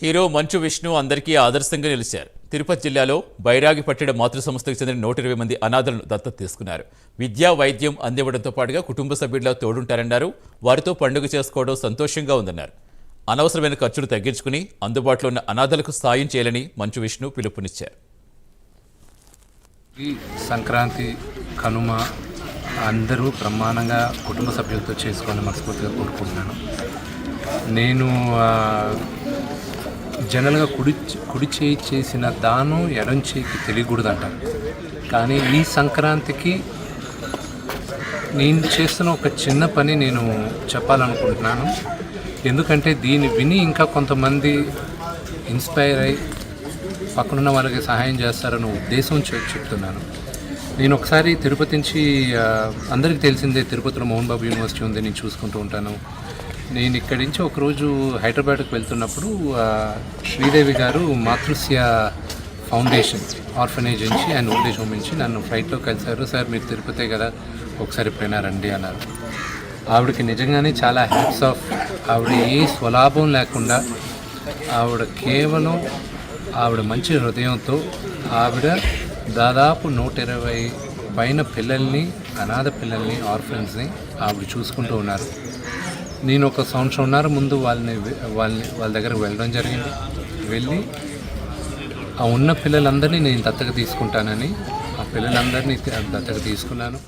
Hero Manchu Vishnu అందరికీ ఆదర్శంగా నిలిచారు. తిరుపతి జిల్లాలో బైరాగి పట్టణ మాతృ సంస్థకు చెందిన నూట ఇరవై మంది అనాథలను దత్తత తీసుకున్నారు. విద్యా వైద్యం అందివ్వడంతో పాటుగా కుటుంబ సభ్యుల్లో తోడుంటారన్నారు. వారితో పండుగ చేసుకోవడం సంతోషంగా ఉందన్నారు. అనవసరమైన ఖర్చులు తగ్గించుకుని అందుబాటులో ఉన్న అనాథలకు సాయం చేయాలని మంచు విష్ణు పిలుపునిచ్చారు. ఈ సంక్రాంతి కనుమ అందరూ బ్రహ్మాండంగా కుటుంబ సభ్యులతో చేసుకోవాలని మనస్ఫూర్తిగా కోరుకుంటున్నాను. నేను జనరల్గా కుడి కుడి చేయి చేసిన దానం ఎడం చేయికి తెలియకూడదు అంటారు కానీ ఈ సంక్రాంతికి నేను చేస్తున్న ఒక చిన్న పని నేను చెప్పాలనుకుంటున్నాను. ఎందుకంటే దీన్ని విని ఇంకా కొంతమంది ఇన్స్పైర్ అయి పక్కనున్న వాళ్ళకి సహాయం చేస్తారన్న ఉద్దేశం చెప్తున్నాను. నేను ఒకసారి తిరుపతి నుంచి అందరికీ తెలిసిందే తిరుపతిలో మోహన్ బాబు యూనివర్సిటీ ఉంది నేను చూసుకుంటూ ఉంటాను. నేను ఇక్కడి నుంచి ఒకరోజు హైదరాబాద్కి వెళ్తున్నప్పుడు శ్రీదేవి గారు మాతృశ్య ఫౌండేషన్ ఆర్ఫనేజ్ నుంచి అండ్ ఓల్డేజ్ హోమ్ నుంచి నన్ను ఫ్లైట్లో కలిశారు. సార్ మీరు తిరుపతే కదా ఒకసారి ఎప్పుడైనా రండి అన్నారు. ఆవిడకి నిజంగానే చాలా హ్యాప్స్ ఆఫ్. ఆవిడ ఏ స్వలాభం లేకుండా ఆవిడ కేవలం ఆవిడ మంచి హృదయంతో ఆవిడ దాదాపు నూట ఇరవై పైన పిల్లల్ని అనాథ పిల్లల్ని ఆర్ఫన్స్ని ఆవిడ చూసుకుంటూ ఉన్నారు. నేను ఒక సంవత్సరంన్నర ముందు వాళ్ళని వాళ్ళని వాళ్ళ దగ్గరకు వెళ్ళడం జరిగింది. వెళ్ళి ఆ ఉన్న పిల్లలందరినీ నేను దత్తత తీసుకుంటానని ఆ పిల్లలందరినీ త- దత్తత తీసుకున్నాను.